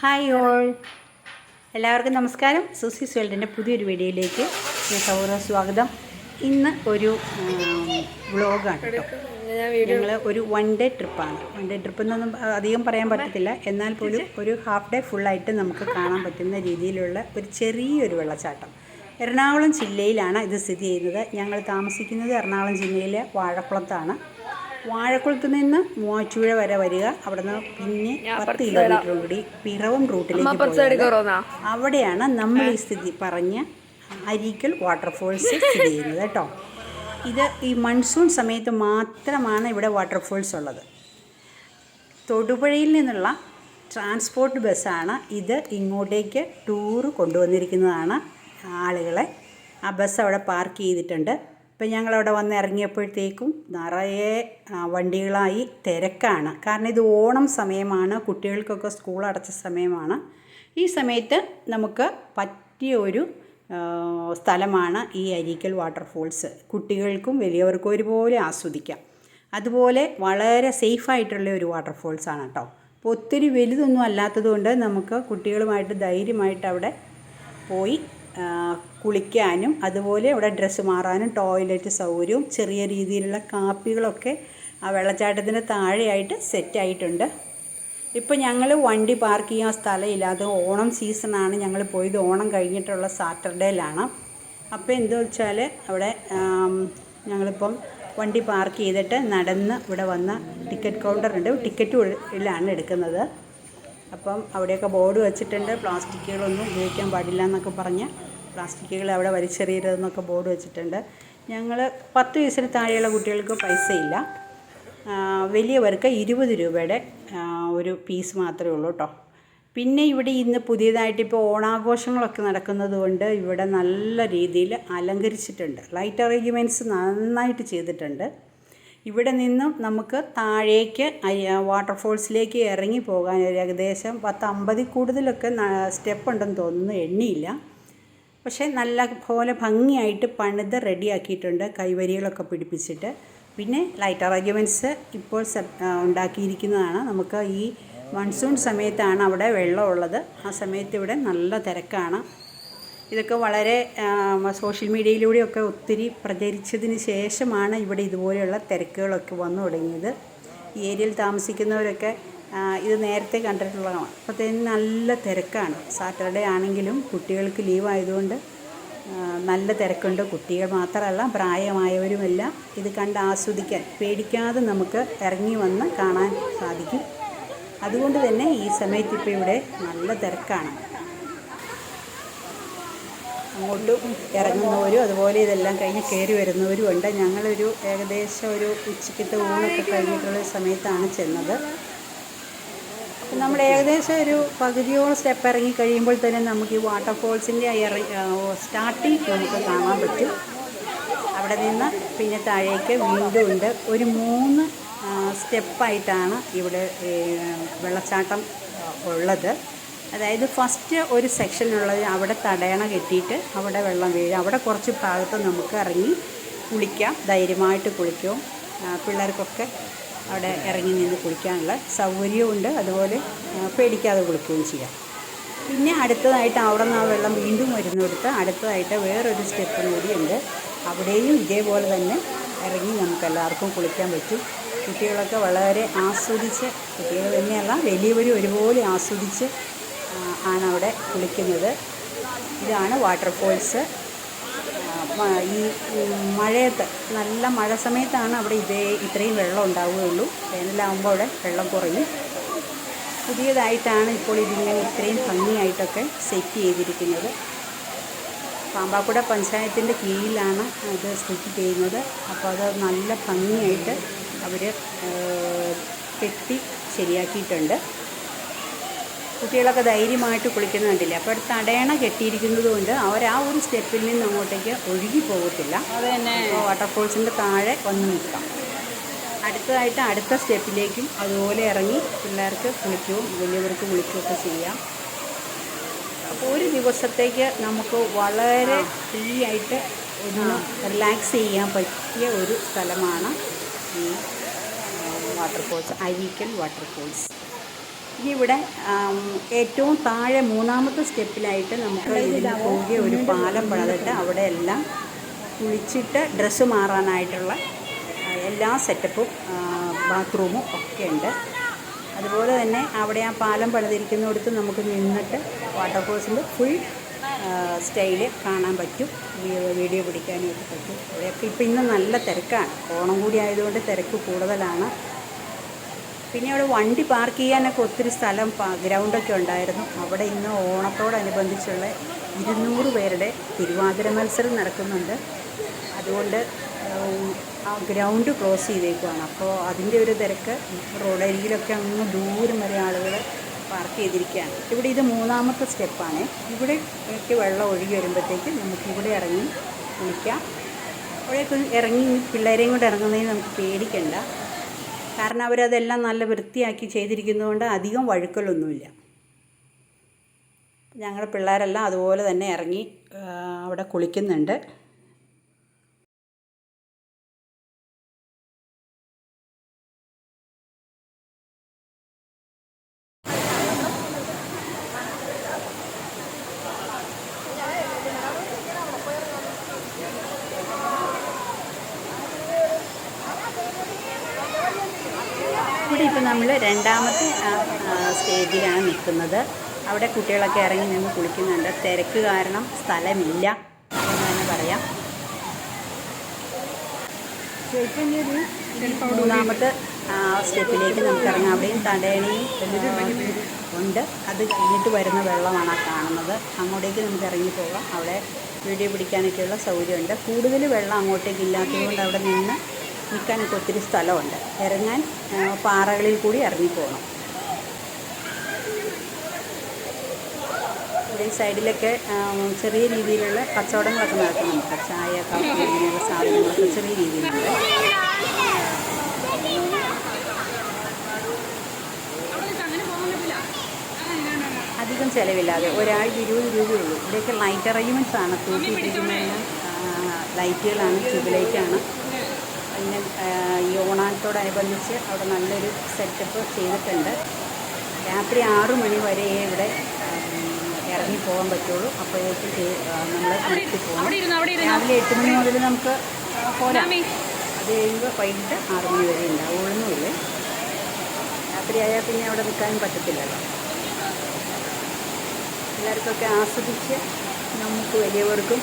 Hi all എല്ലാവർക്കും നമസ്കാരം. സുസി വേൾഡിന്റെ പുതിയൊരു വീഡിയോയിലേക്ക് സൗര സ്വാഗതം. ഇന്ന് ഒരു വ്ളോഗാണ് ഞങ്ങൾ ഒരു വൺ ഡേ ട്രിപ്പാണ് വൺ ഡേ ട്രിപ്പ് എന്നൊന്നും അധികം പറയാൻ പറ്റത്തില്ല. എന്നാൽ പോലും ഒരു ഹാഫ് ഡേ ഫുള്ളായിട്ട് നമുക്ക് കാണാൻ പറ്റുന്ന രീതിയിലുള്ള ഒരു ചെറിയൊരു വെള്ളച്ചാട്ടം. എറണാകുളം ജില്ലയിലാണ് ഇത് സ്ഥിതി ചെയ്യുന്നത്. ഞങ്ങൾ താമസിക്കുന്നത് എറണാകുളം ജില്ലയിലെ വാഴക്കുളത്താണ്. വാഴക്കുളത്ത് നിന്ന് മൂവാറ്റുപുഴ വരെ വരിക. അവിടെ നിന്ന് പിന്നെ പത്ത് കിലോമീറ്റർ കൂടി പിറവം റൂട്ടിലേക്ക് അവിടെയാണ് നമ്മൾ ഈ സ്ഥിതി പറഞ്ഞ അരിക്കൽ വാട്ടർഫോൾസ് സ്ഥിതി ചെയ്യുന്നത് കേട്ടോ. ഇത് ഈ മൺസൂൺ സമയത്ത് മാത്രമാണ് ഇവിടെ വാട്ടർഫോൾസ് ഉള്ളത്. തൊടുപുഴയിൽ നിന്നുള്ള ട്രാൻസ്പോർട്ട് ബസ്സാണ് ഇത് ഇങ്ങോട്ടേക്ക് ടൂറ് കൊണ്ടുവന്നിരിക്കുന്നതാണ് ആളുകളെ. ആ ബസ് അവിടെ പാർക്ക് ചെയ്തിട്ടുണ്ട്. ഇപ്പം ഞങ്ങളവിടെ വന്ന് ഇറങ്ങിയപ്പോഴത്തേക്കും നിറയെ വണ്ടികളായി തിരക്കാണ്. കാരണം ഇത് ഓണം സമയമാണ് കുട്ടികൾക്കൊക്കെ സ്കൂൾ അടച്ച സമയമാണ്. ഈ സമയത്ത് നമുക്ക് പറ്റിയ ഒരു സ്ഥലമാണ് ഈ അരീക്കൽ വാട്ടർഫോൾസ്. കുട്ടികൾക്കും വലിയവർക്കും ഒരുപോലെ ആസ്വദിക്കാം. അതുപോലെ വളരെ സേഫായിട്ടുള്ള ഒരു വാട്ടർഫോൾസാണ് കേട്ടോ. അപ്പോൾ ഒത്തിരി വലുതൊന്നും അല്ലാത്തതുകൊണ്ട് നമുക്ക് കുട്ടികളുമായിട്ട് ധൈര്യമായിട്ട് അവിടെ പോയി കുളിക്കാനും അതുപോലെ അവിടെ ഡ്രസ്സ് മാറാനും ടോയ്ലറ്റ് സൗകര്യവും ചെറിയ രീതിയിലുള്ള കാപ്പികളൊക്കെ ആ വെള്ളച്ചാട്ടത്തിന്റെ താഴെയായിട്ട് സെറ്റായിട്ടുണ്ട്. ഇപ്പോൾ ഞങ്ങൾ വണ്ടി പാർക്ക് ചെയ്യാൻ സ്ഥലമില്ല സ്ഥലമില്ലാതെ ഓണം സീസണാണ് ഞങ്ങൾ പോയത് ഓണം കഴിഞ്ഞിട്ടുള്ള സാറ്റർഡേയിലാണ്. അപ്പോൾ എന്താ വെച്ചാൽ അവിടെ ഞങ്ങളിപ്പം വണ്ടി പാർക്ക് ചെയ്തിട്ട് നടന്ന് ഇവിടെ വന്ന ടിക്കറ്റ് കൗണ്ടറുണ്ട് ടിക്കറ്റ് ഉള്ളിലാണ് എടുക്കുന്നത്. അപ്പം അവിടെയൊക്കെ ബോർഡ് വെച്ചിട്ടുണ്ട്. പ്ലാസ്റ്റിക്കുകളൊന്നും ഉപയോഗിക്കാൻ പാടില്ല എന്നൊക്കെ പറഞ്ഞ് പ്ലാസ്റ്റിക്കുകൾ അവിടെ വലിച്ചെറിയരുതെന്നൊക്കെ ബോർഡ് വെച്ചിട്ടുണ്ട്. ഞങ്ങൾ പത്ത് വയസ്സിന് താഴെയുള്ള കുട്ടികൾക്ക് പൈസയില്ല. വലിയവർക്ക് ഇരുപത് രൂപയുടെ ഒരു പീസ് മാത്രമേ ഉള്ളൂ കേട്ടോ പിന്നെ ഇവിടെ ഇന്ന് പുതിയതായിട്ട് ഇപ്പോൾ ഓണാഘോഷങ്ങളൊക്കെ നടക്കുന്നത് കൊണ്ട് ഇവിടെ നല്ല രീതിയിൽ അലങ്കരിച്ചിട്ടുണ്ട്. ലൈറ്റ് അറേഞ്ച്മെന്റ്സ് നന്നായിട്ട് ചെയ്തിട്ടുണ്ട്. ഇവിടെ നിന്നും നമുക്ക് താഴേക്ക് വാട്ടർഫോൾസിലേക്ക് ഇറങ്ങി പോകാൻ ഒരു ഏകദേശം പത്ത് അമ്പതിൽ കൂടുതലൊക്കെ സ്റ്റെപ്പ് ഉണ്ടെന്ന് തോന്നുന്നു. എണ്ണിയില്ല. പക്ഷേ നല്ല പോലെ ഭംഗിയായിട്ട് പണിത് റെഡിയാക്കിയിട്ടുണ്ട്. കൈവരികളൊക്കെ പിടിപ്പിച്ചിട്ട്. പിന്നെ ലൈറ്റ് അറേഞ്ച്മെന്റ്സ് ഇപ്പോൾ ഉണ്ടാക്കിയിരിക്കുന്നതാണ്. നമുക്ക് ഈ മൺസൂൺ സമയത്താണ് അവിടെ വെള്ളമുള്ളത്. ആ സമയത്ത് ഇവിടെ നല്ല തിരക്കാണ്. ഇതൊക്കെ വളരെ സോഷ്യൽ മീഡിയയിലൂടെയൊക്കെ ഒത്തിരി പ്രചരിച്ചതിന് ശേഷമാണ് ഇവിടെ ഇതുപോലെയുള്ള തിരക്കുകളൊക്കെ വന്നു തുടങ്ങിയത്. ഈ ഏരിയയിൽ താമസിക്കുന്നവരൊക്കെ ഇത് നേരത്തെ കണ്ടിട്ടുള്ളതാണ്. അപ്പോഴത്തേന് നല്ല തിരക്കാണ്. സാറ്റർഡേ ആണെങ്കിലും കുട്ടികൾക്ക് ലീവ് ആയതുകൊണ്ട് നല്ല തിരക്കുണ്ട്. കുട്ടികൾ മാത്രമല്ല പ്രായമായവരുമെല്ലാം ഇത് കണ്ട് ആസ്വദിക്കാൻ പേടിക്കാതെ നമുക്ക് ഇറങ്ങി വന്ന് കാണാൻ സാധിക്കും. അതുകൊണ്ട് തന്നെ ഈ സമയത്ത് ഇപ്പോൾ ഇവിടെ നല്ല തിരക്കാണ്. അങ്ങോട്ടും ഇറങ്ങുന്നവരും അതുപോലെ ഇതെല്ലാം കഴിഞ്ഞ് കയറി വരുന്നവരും ഉണ്ട് ഞങ്ങളൊരു ഏകദേശം ഒരു ഉച്ചയ്ക്കത്തെ ഊണൊക്കെ കഴിഞ്ഞിട്ടുള്ള സമയത്താണ് ചെന്നത്. നമ്മൾ ഏകദേശം ഒരു പകുതിയോളം സ്റ്റെപ്പ് ഇറങ്ങി കഴിയുമ്പോൾ തന്നെ നമുക്ക് ഈ വാട്ടർഫോൾസിന്റെ സ്റ്റാർട്ടിങ് നമുക്ക് കാണാൻ പറ്റും. അവിടെ നിന്ന് പിന്നെ താഴേക്ക് വീണ്ടും ഉണ്ട്. ഒരു മൂന്ന് സ്റ്റെപ്പായിട്ടാണ് ഇവിടെ വെള്ളച്ചാട്ടം ഉള്ളത്. അതായത് ഫസ്റ്റ് ഒരു സെക്ഷനുള്ളത് അവിടെ തടയണ കെട്ടിയിട്ട് അവിടെ വെള്ളം വീഴും. അവിടെ കുറച്ച് ഭാഗത്ത് നമുക്ക് ഇറങ്ങി കുളിക്കാം. ധൈര്യമായിട്ട് കുളിക്കും. പിള്ളേർക്കൊക്കെ അവിടെ ഇറങ്ങി നിന്ന് കുളിക്കാനുള്ള സൗകര്യമുണ്ട് അതുപോലെ പേടിക്കാതെ കുളിക്കുകയും ചെയ്യാം. പിന്നെ അടുത്തതായിട്ട് അവിടെ നിന്ന് ആ വെള്ളം വീണ്ടും വരുന്നിടത്ത് അടുത്തതായിട്ട് വേറൊരു സ്റ്റെപ്പ് കൂടിയുണ്ട് അവിടെയും ഇതേപോലെ തന്നെ ഇറങ്ങി നമുക്ക് എല്ലാവർക്കും കുളിക്കാൻ പറ്റും. കുട്ടികളൊക്കെ വളരെ ആസ്വദിച്ച് കുട്ടികൾ തന്നെയല്ല വലിയവരും ഒരുപോലെ ആസ്വദിച്ച് ആണ് അവിടെ കുളിക്കുന്നത്. ഇതാണ് വാട്ടർഫോൾസ്. ഈ മഴയത്ത് നല്ല മഴ സമയത്താണ് അവിടെ ഇതേ ഇത്രയും വെള്ളം ഉണ്ടാവുകയുള്ളൂ. വേനലാകുമ്പോൾ അവിടെ വെള്ളം കുറയും. പുതിയതായിട്ടാണ് ഇപ്പോൾ ഇതിങ്ങനെ ഇത്രയും ഭംഗിയായിട്ടൊക്കെ സെറ്റ് ചെയ്തിരിക്കുന്നത്. പാമ്പാക്കുട പഞ്ചായത്തിന്റെ കീഴിലാണ് ഇത് സ്ഥിതി ചെയ്യുന്നത്. അപ്പോൾ അത് നല്ല ഭംഗിയായിട്ട് അവർ കെട്ടി ശരിയാക്കിയിട്ടുണ്ട്. കുട്ടികളൊക്കെ ധൈര്യമായിട്ട് കുളിക്കുന്നത് കണ്ടില്ല? അപ്പോൾ തടയണ കെട്ടിയിരിക്കുന്നത് കൊണ്ട് അവർ ആ ഒരു സ്റ്റെപ്പിൽ നിന്ന് അങ്ങോട്ടേക്ക് ഒഴുകി പോകത്തില്ല. അപ്പോൾ വാട്ടർഫോൾസിന്റെ താഴെ വന്ന് നിൽക്കാം. അടുത്തതായിട്ട് അടുത്ത സ്റ്റെപ്പിലേക്കും അതുപോലെ ഇറങ്ങി പിള്ളേർക്ക് കുളിക്കുകയും വലിയവർക്ക് കുളിക്കുകയൊക്കെ ചെയ്യാം. അപ്പോൾ ഒരു ദിവസത്തേക്ക് നമുക്ക് വളരെ ഫ്രീ ആയിട്ട് ഒന്ന് റിലാക്സ് ചെയ്യാൻ പറ്റിയ ഒരു സ്ഥലമാണ് ഈ വാട്ടർഫോൾസ് അരീക്കൽ വാട്ടർഫോൾസ് ഇനി ഇവിടെ ഏറ്റവും താഴെ മൂന്നാമത്തെ സ്റ്റെപ്പിലായിട്ട് നമുക്ക് പോകിയ ഒരു പാലം പണിതിട്ട് അവിടെ എല്ലാം കുളിച്ചിട്ട് ഡ്രസ്സ് മാറാനായിട്ടുള്ള എല്ലാ സെറ്റപ്പും ബാത്റൂമും ഒക്കെ ഉണ്ട്. അതുപോലെ തന്നെ അവിടെ ആ പാലം പണിതിരിക്കുന്നിടത്ത് നമുക്ക് നിന്നിട്ട് വാട്ടർ ഫോൾസിന്റെ ഫുൾ സ്റ്റൈൽ കാണാൻ പറ്റും. വീഡിയോ പിടിക്കാനും ഒക്കെ പറ്റും. അവിടെയൊക്കെ ഇപ്പം ഇന്ന് നല്ല തിരക്കാണ്. ഓണം കൂടി ആയതുകൊണ്ട് തിരക്ക് കൂടുതലാണ്. പിന്നെ അവിടെ വണ്ടി പാർക്ക് ചെയ്യാനൊക്കെ ഒത്തിരി സ്ഥലം ഗ്രൗണ്ടൊക്കെ ഉണ്ടായിരുന്നു. അവിടെ ഇന്ന് ഓണത്തോടനുബന്ധിച്ചുള്ള ഇരുന്നൂറ് പേരുടെ തിരുവാതിര മത്സരം നടക്കുന്നുണ്ട്. അതുകൊണ്ട് ആ ഗ്രൗണ്ട് ക്ലോസ് ചെയ്തേക്കുവാണ്. അപ്പോൾ അതിന്റെ ഒരു തിരക്ക് റോഡരികിലൊക്കെ അങ്ങ് ദൂരം വരെ ആളുകൾ പാർക്ക് ചെയ്തിരിക്കുകയാണ്. ഇവിടെ ഇത് മൂന്നാമത്തെ സ്റ്റെപ്പാണ്. ഇവിടെ ഒക്കെ വെള്ളം ഒഴുകി വരുമ്പോഴത്തേക്ക് നമുക്കിവിടെ ഇറങ്ങി കുളിക്കാം. അവിടെയൊക്കെ ഇറങ്ങി പിള്ളേരെയും കൊണ്ട് ഇറങ്ങുന്നതിന് നമുക്ക് പേടിക്കണ്ട. കാരണം അവരതെല്ലാം നല്ല വൃത്തിയാക്കി ചെയ്തിരിക്കുന്നതുകൊണ്ട് അധികം വഴുക്കലൊന്നുമില്ല. ഞങ്ങളുടെ പിള്ളേരെല്ലാം അതുപോലെ തന്നെ ഇറങ്ങി അവിടെ കുളിക്കുന്നുണ്ട്. ഇവിടെ ഇപ്പം നമ്മൾ രണ്ടാമത്തെ സ്റ്റേജിലാണ് നിൽക്കുന്നത്. അവിടെ കുട്ടികളൊക്കെ ഇറങ്ങി നിന്ന് കുളിക്കുന്നുണ്ട്. തിരക്ക് കാരണം സ്ഥലമില്ല എന്ന് തന്നെ പറയാം. മൂന്നാമത്തെ സ്റ്റെപ്പിലേക്ക് നമുക്ക് ഇറങ്ങാം. അവിടെയും തടയണയും ഉണ്ട്. അത് കഴിഞ്ഞിട്ട് വരുന്ന വെള്ളമാണ് ആ കാണുന്നത്. അങ്ങോട്ടേക്ക് നമുക്ക് ഇറങ്ങി പോകാം. അവിടെ വീഡിയോ പിടിക്കാനൊക്കെയുള്ള സൗകര്യമുണ്ട്. കൂടുതൽ വെള്ളം അങ്ങോട്ടേക്ക് ഇല്ലാത്തതുകൊണ്ട് അവിടെ നിന്ന് നിൽക്കാനൊക്കെ ഒത്തിരി സ്ഥലമുണ്ട്. ഇറങ്ങാൻ പാറകളിൽ കൂടി ഇറങ്ങിപ്പോകണം. ഈ സൈഡിലൊക്കെ ചെറിയ രീതിയിലുള്ള കച്ചവടങ്ങളൊക്കെ നടക്കുന്നുണ്ട്. ചായ കാപ്പി അങ്ങനെയുള്ള സാധനങ്ങളൊക്കെ ചെറിയ രീതിയിലുണ്ട്. അധികം ചിലവില്ലാതെ ഒരാൾക്ക് ഇരുപത് രൂപയേ ഉള്ളൂ ഇവിടെയൊക്കെ ലൈറ്റ് അറേഞ്ച്മെന്റ്സ് ആണ്. തൂക്കിയിട്ടിരിക്കുന്നതെല്ലാം ലൈറ്റുകളാണ് ട്യൂബ് ലൈറ്റാണ് ഓണാട്ടോടനുബന്ധിച്ച് അവിടെ നല്ലൊരു സെറ്റപ്പ് ചെയ്തിട്ടുണ്ട്. രാത്രി ആറു മണി വരെ ഇവിടെ ഇറങ്ങി പോകാൻ പറ്റുള്ളൂ. അപ്പോഴേക്കും നമ്മൾ നിർത്തി പോകണം രാവിലെ എട്ട് മണി മുതൽ നമുക്ക് പോരാം. അത് കഴിയുമ്പോൾ വൈകിട്ട് ആറു മണി വരെ ഉണ്ടാവുള്ളൂന്നുമില്ല രാത്രിയായാൽ പിന്നെ അവിടെ നിൽക്കാനും പറ്റത്തില്ലല്ലോ. എല്ലാവർക്കൊക്കെ ആസ്വദിച്ച് നമുക്ക് വലിയവർക്കും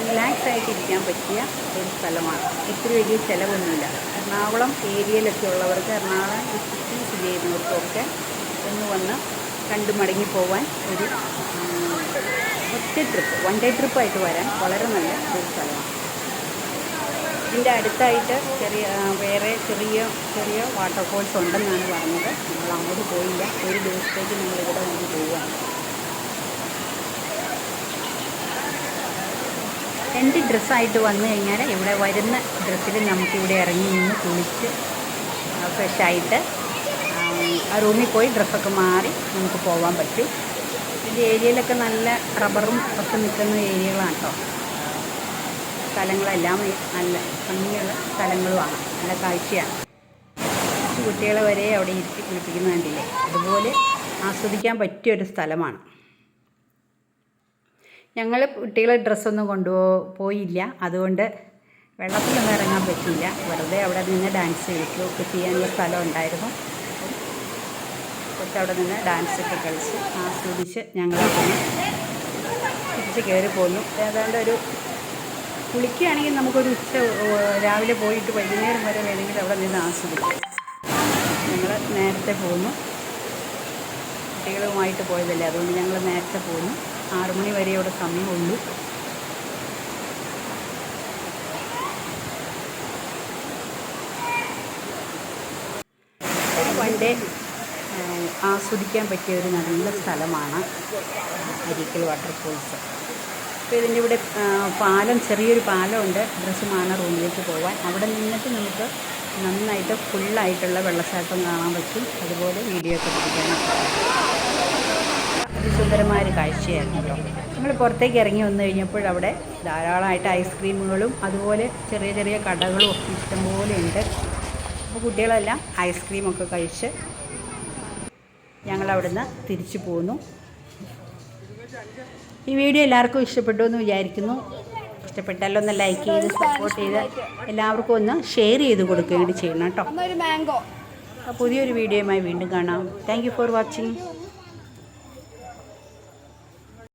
റിലാക്സ് ആയിട്ട് ഇരിക്കാൻ പറ്റിയ ഒരു സ്ഥലമാണ്. ഇത്ര വലിയ ചിലവൊന്നുമില്ല. എറണാകുളം ഏരിയയിലൊക്കെ ഉള്ളവർക്ക് എറണാകുളം സ്ഥിതി ചെയ്യുന്നവർക്കൊക്കെ ഒന്ന് വന്ന് കണ്ടു മടങ്ങി പോവാൻ ഒരു ഒറ്റ ട്രിപ്പ് വൺ ഡേ ട്രിപ്പായിട്ട് വരാൻ വളരെ നല്ല ഒരു സ്ഥലമാണ്. ഇതിന്റെ അടുത്തായിട്ട് ചെറിയ വേറെ ചെറിയ ചെറിയ വാട്ടർഫോൾസ് ഉണ്ടെന്നാണ് പറഞ്ഞത്. നമ്മൾ അങ്ങോട്ട് പോയില്ല. ഒരു ദിവസത്തേക്ക് നമ്മളിവിടെ വന്ന് പോവുകയാണ്. രണ്ട് ഡ്രസ്സായിട്ട് വന്നു കഴിഞ്ഞാൽ ഇവിടെ വരുന്ന ഡ്രസ്സിൽ നമുക്കിവിടെ ഇറങ്ങി നിന്ന് കുളിച്ച് ഫ്രഷായിട്ട് ആ റൂമിൽ പോയി ഡ്രസ്സൊക്കെ മാറി നമുക്ക് പോകാൻ പറ്റും. ഇതിന്റെ ഏരിയയിലൊക്കെ നല്ല റബ്ബറും ഒക്കെ നിൽക്കുന്ന ഏരിയകളാണ് കേട്ടോ. സ്ഥലങ്ങളെല്ലാം നല്ല ഭംഗിയുള്ള സ്ഥലങ്ങളുമാണ്. നല്ല കാഴ്ചയാണ്. കുട്ടികളെ വരെ അവിടെ ഇരുത്തി കുളിപ്പിക്കുന്ന കണ്ടില്ലേ? അതുപോലെ ആസ്വദിക്കാൻ പറ്റിയൊരു സ്ഥലമാണ്. ഞങ്ങൾ കുട്ടികളെ ഡ്രസ്സൊന്നും കൊണ്ടുപോ പോയില്ല. അതുകൊണ്ട് വെള്ളത്തിലൊന്നും ഇറങ്ങാൻ പറ്റിയില്ല. വെറുതെ അവിടെ നിന്ന് ഡാൻസ് കളിക്കുകയൊക്കെ ചെയ്യാനുള്ള സ്ഥലം ഉണ്ടായിരുന്നു. കൊച്ചവിടെ നിന്ന് ഡാൻസൊക്കെ കളിച്ച് ആസ്വദിച്ച് ഞങ്ങൾ തിരിച്ച് കയറി പോന്നു. ഏതാണ്ട് ഒരു കുളിക്കുകയാണെങ്കിൽ നമുക്കൊരു ഉച്ച രാവിലെ പോയിട്ട് വൈകുന്നേരം വരെ വേണമെങ്കിൽ അവിടെ നിന്ന് ആസ്വദിക്കാം. ഞങ്ങൾ നേരത്തെ പോന്നു. കുട്ടികളുമായിട്ട് പോയതല്ലേ? അതുകൊണ്ട് ഞങ്ങൾ നേരത്തെ പോന്നു. ആറു മണി വരെ ഇവിടെ സമയമുള്ളൂ. വണ്ടേ ആസ്വദിക്കാൻ പറ്റിയ ഒരു നല്ല സ്ഥലമാണ് അരിക്കൽ വാട്ടർഫോൾസ്. അപ്പോൾ ഇതിന്റെ ഇവിടെ പാലം ചെറിയൊരു പാലമുണ്ട്. ഡ്രസ്സുമാണ് റൂമിലേക്ക് പോകാൻ. അവിടെ നിന്നിട്ട് നമുക്ക് നന്നായിട്ട് ഫുള്ളായിട്ടുള്ള വെള്ളച്ചാട്ടം കാണാൻ പറ്റും. അതുപോലെ വീഡിയോ ഒക്കെ അതിസുന്ദരമായ ഒരു കാഴ്ചയായിരുന്നു കേട്ടോ. നമ്മൾ പുറത്തേക്ക് ഇറങ്ങി വന്നു കഴിഞ്ഞപ്പോൾ അവിടെ ധാരാളമായിട്ട് ഐസ്ക്രീമുകളും അതുപോലെ ചെറിയ ചെറിയ കടകളും ഒക്കെ ഇഷ്ടംപോലെ ഉണ്ട്. അപ്പോൾ കുട്ടികളെല്ലാം ഐസ്ക്രീമൊക്കെ കഴിച്ച് ഞങ്ങളവിടുന്ന് തിരിച്ചു പോന്നു. ഈ വീഡിയോ എല്ലാവർക്കും ഇഷ്ടപ്പെട്ടു എന്ന് വിചാരിക്കുന്നു. ഇഷ്ടപ്പെട്ടാലോ ഒന്ന് ലൈക്ക് ചെയ്ത് സപ്പോർട്ട് ചെയ്ത് എല്ലാവർക്കും ഒന്ന് ഷെയർ ചെയ്ത് കൊടുക്കുകയും കൂടി ചെയ്യണം കേട്ടോ. പുതിയൊരു വീഡിയോയുമായി വീണ്ടും കാണാം. Thank for watching